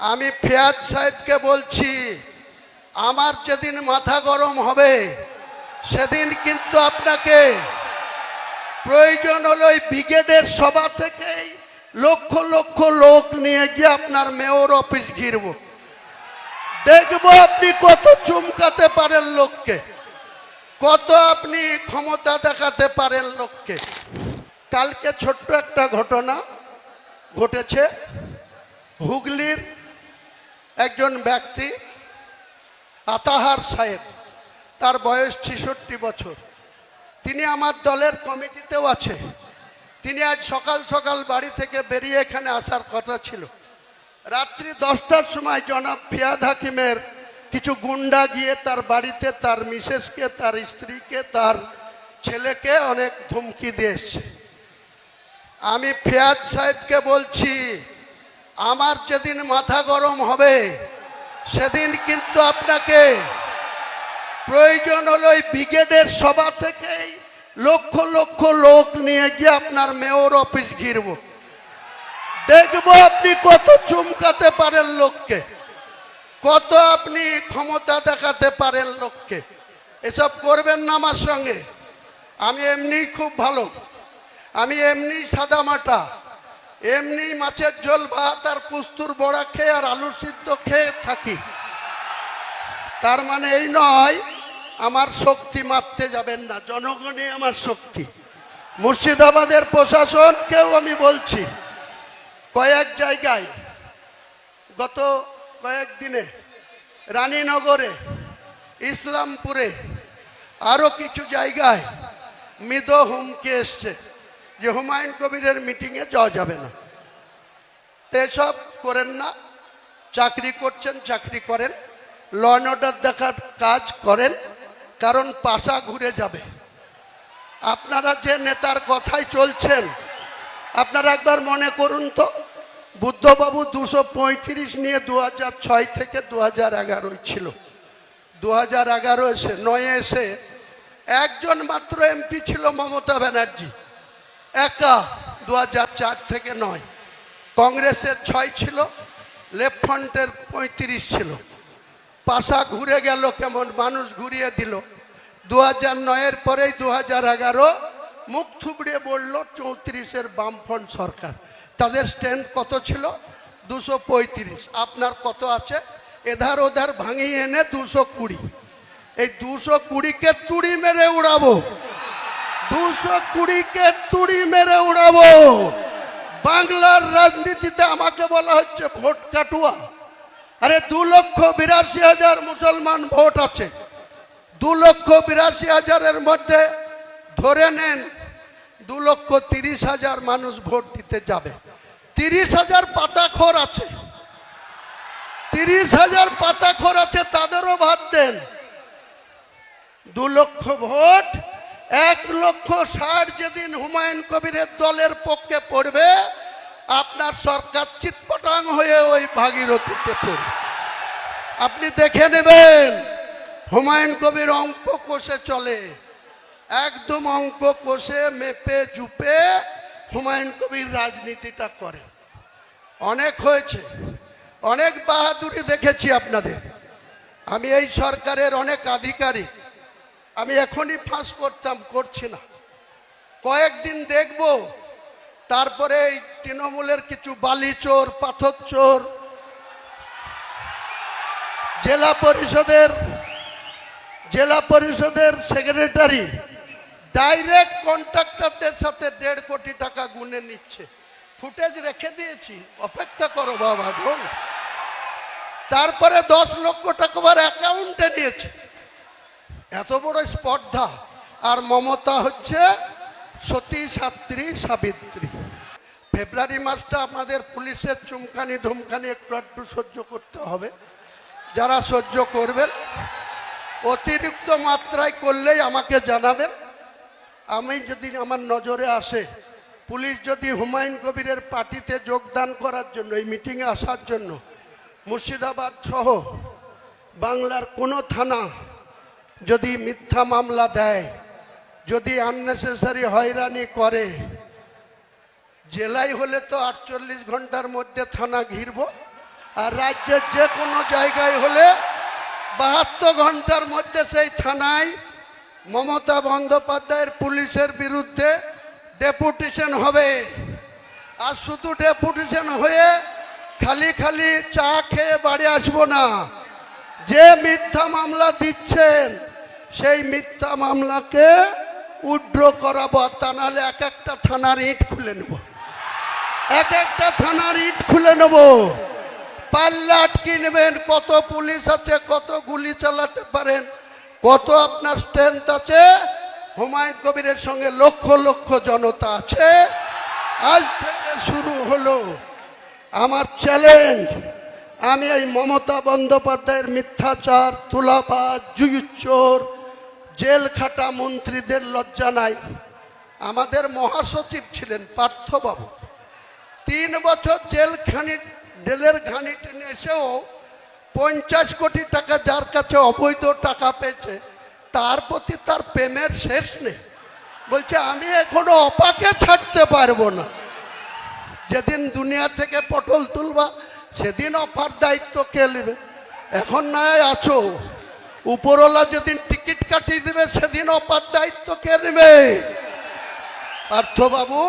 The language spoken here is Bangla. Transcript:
আমি ফেয়াজ সাহেবকে বলছি, আমার যেদিন মাথা গরম হবে, সেদিন কিন্তু আপনাকে প্রয়োজন হলো ওই ব্রিগেডের সভা থেকেই লক্ষ লক্ষ লোক নিয়ে গিয়ে আপনার মেয়র অফিস ঘিরব। দেখব আপনি কত চুমকাতে পারেন লোককে, কত আপনি ক্ষমতা দেখাতে পারেন লোককে। কালকে ছোট্ট একটা ঘটনা ঘটেছে হুগলির একজন ব্যক্তি, আতাহার সাহেব, তার বয়স ছেষট্টি বছর। তিনি আমার দলের কমিটিতেও আছে। তিনি আজ সকাল সকাল বাড়ি থেকে বেরিয়ে এখানে আসার কথা ছিল। রাত্রি দশটার সময় জনাব ফিয়াদ হাকিমের কিছু গুন্ডা গিয়ে তার বাড়িতে তার মিসেসকে, তার স্ত্রীকে, তার ছেলেকে অনেক ধুমকি দিয়েছে। আমি ফিয়াদ সাহেবকে বলছি আমার যেদিন মাথা গরম হবে, সেদিন কিন্তু আপনাকে প্রয়োজন হলো ওই ব্রিগেডের সভা থেকেই লক্ষ লক্ষ লোক নিয়ে গিয়ে আপনার মেয়র অফিস ঘিরব। দেখব আপনি কত চুমকাতে পারেন লোককে, কত আপনি ক্ষমতা দেখাতে পারেন লোককে। এসব করবেন না আমার সঙ্গে। আমি এমনি খুব ভালো। আমি এমনি সাদা মাটা এমনি মাছের ঝোল, ভাত আর পুস্তুর বড়া খেয়ে আর আলু সিদ্ধ খেয়ে থাকি। তার মানে এই নয়, আমার শক্তি মাপতে যাবেন না জনগণই আমার শক্তি। মুর্শিদাবাদের প্রশাসনকেও আমি বলছি, কয়েক জায়গায়, গত কয়েকদিনে, রানীনগরে, ইসলামপুরে আরও কিছু জায়গায় মৃদ হুমকে এসছে। যে হুমায়ুন কবিরের মিটিংয়ে যাওয়া যাবে না। তো এসব করেন না, চাকরি করছেন, চাকরি করেন ল অর্ডার দেখার কাজ করেন, কারণ পাশা ঘুরে যাবে। আপনারা যে নেতার কথাই চলছেন, আপনারা একবার মনে করুন তো, বুদ্ধবাবু দুশো পঁয়ত্রিশ নিয়ে দু ছয় থেকে দু হাজার এগারোই ছিল। দু হাজার এগারো এসে, নয়ে এসে, একজন মাত্র এমপি ছিল মমতা ব্যানার্জি। একা দু থেকে নয়। কংগ্রেসের ছয় ছিল, লেফট ফ্রন্টের পঁয়ত্রিশ ছিল। পাশা ঘুরে গেল, কেমন মানুষ ঘুরিয়ে দিল। দু হাজার নয়ের পরেই দু হাজার এগারো মুখ থুবড়িয়ে বলল, চৌত্রিশের বামফ্রন্ট সরকার। তাদের স্ট্যান্ড কত ছিল? দুশো পঁয়ত্রিশ। আপনার কত আছে? এধার ওধার ভাঙিয়ে এনে দুশো কুড়ি। এই দুশো কুড়িকে তুড়ি মেরে উড়াবো। দুশো কুড়িকে তুড়ি মেরে উড়াবো। বাংলার রাজনীতিতে আমাকে বলা হচ্ছে ভোট কাটুয়া। আরে দু লক্ষ বিরাশি হাজার মুসলমান ভোট আছে। দু লক্ষ বিরাশি হাজারের মধ্যে ধরে নেন দু লক্ষ তিরিশ হাজার মানুষ ভোট দিতে যাবে। তিরিশ হাজার পাতাখোর আছে। তিরিশ হাজার পাতাখোর আছে, তাদেরও ভাত দেন। দু লক্ষ ভোট এক লক্ষ ষাট যেদিন হুমায়ুন কবিরের দলের পক্ষে পড়বে, আপনার সরকার চিৎপটাং হয়ে ওই ভাগীরথীতে পড়বে। আপনি দেখে নেবেন, হুমায়ুন কবির অঙ্ক কষে চলে। একদম অঙ্ক কষে, মেপে, জুপে হুমায়ুন কবির রাজনীতিটা করে। অনেক হয়েছে, অনেক বাহাদুরি দেখেছি আপনাদের। আমি এই সরকারের অনেক আধিকারিক। আমি এখনই ফাঁস করতাম, করছি না। কয়েকদিন দেখব, তারপরে এই তৃণমূলের কিছু বালি চোর, পাথর চোর, জেলা পরিষদের জেলা পরিষদের সেক্রেটারি ডাইরেক্ট কন্ট্রাক্টরদের সাথে দেড় কোটি টাকা গুনে নিচ্ছে। ফুটেজ রেখে দিয়েছি, অপেক্ষা করো বাবা তারপরে দশ লক্ষ টাকা অ্যাকাউন্টে নিয়েছে। এত বড় স্পর্ধা। আর মমতা হচ্ছে সতী সাত্রী, সাবিত্রী। ফেব্রুয়ারি মাসটা আমাদের পুলিশের চুমকানি ধুমকানি একটু একটু সহ্য করতে হবে। যারা সহ্য করবেন, অতিরিক্ত মাত্রায় করলেই আমাকে জানাবেন। আমি যদি আমার নজরে আসে, পুলিশ যদি হুমায়ুন কবিরের পার্টিতে যোগদান করার জন্য, এই মিটিংয়ে আসার জন্য, মুর্শিদাবাদ সহ বাংলার কোনো থানা যদি মিথ্যা মামলা দেয়, যদি আননেসেসারি হয়রানি করে, জেলায় হলে তো আটচল্লিশ ঘণ্টার মধ্যে থানা ঘিরব, আর রাজ্যের যে কোনো জায়গায় হলে বাহাত্তর ঘণ্টার মধ্যে সেই থানায় মমতা বন্দ্যোপাধ্যায়ের পুলিশের বিরুদ্ধে ডেপুটেশন হবে। আর শুধু ডেপুটেশন হয়ে খালি খালি চা খেয়ে বাড়ি আসব না। যে মিথ্যা মামলা দিচ্ছেন, সেই মিথ্যা মামলাকে উড্র করাবো তা নাহলে এক একটা থানার ইট খুলে নেব। এক একটা থানার ইট খুলে নেব। পাল্লা আটকে নেবেন, কত পুলিশ আছে, কত গুলি চালাতে পারেন, কত আপনার স্ট্রেংথ আছে। হুমায়ুন কবিরের সঙ্গে লক্ষ লক্ষ জনতা আছে। আজ থেকে শুরু হলো আমার চ্যালেঞ্জ আমি এই মমতা বন্দ্যোপাধ্যায়ের মিথ্যাচার, তুলাবাজ জুয়ুচ্চোর জেল খাটা মন্ত্রীদের লজ্জা নাই। আমাদের মহাসচিব ছিলেন পার্থবাবু। তিন বছর জেল খানি জেলের ঘানি টেনে এসেও পঞ্চাশ কোটি টাকা যার কাছে অবৈধ টাকা পেয়েছে, তার প্রতি তার প্রেমের শেষ নেই। বলছে, আমি এখনও অপাকে ছাড়তে পারব না। যেদিন দুনিয়া থেকে পটল তুলবা সেদিন অফার দায়িত্ব কে নেবে? এখন নাই, আছো। উপরওয়ালা যেদিন টিকিট কাটিয়ে দেবে সেদিন অপার দায়িত্ব কে নেবে? পার্থবাবু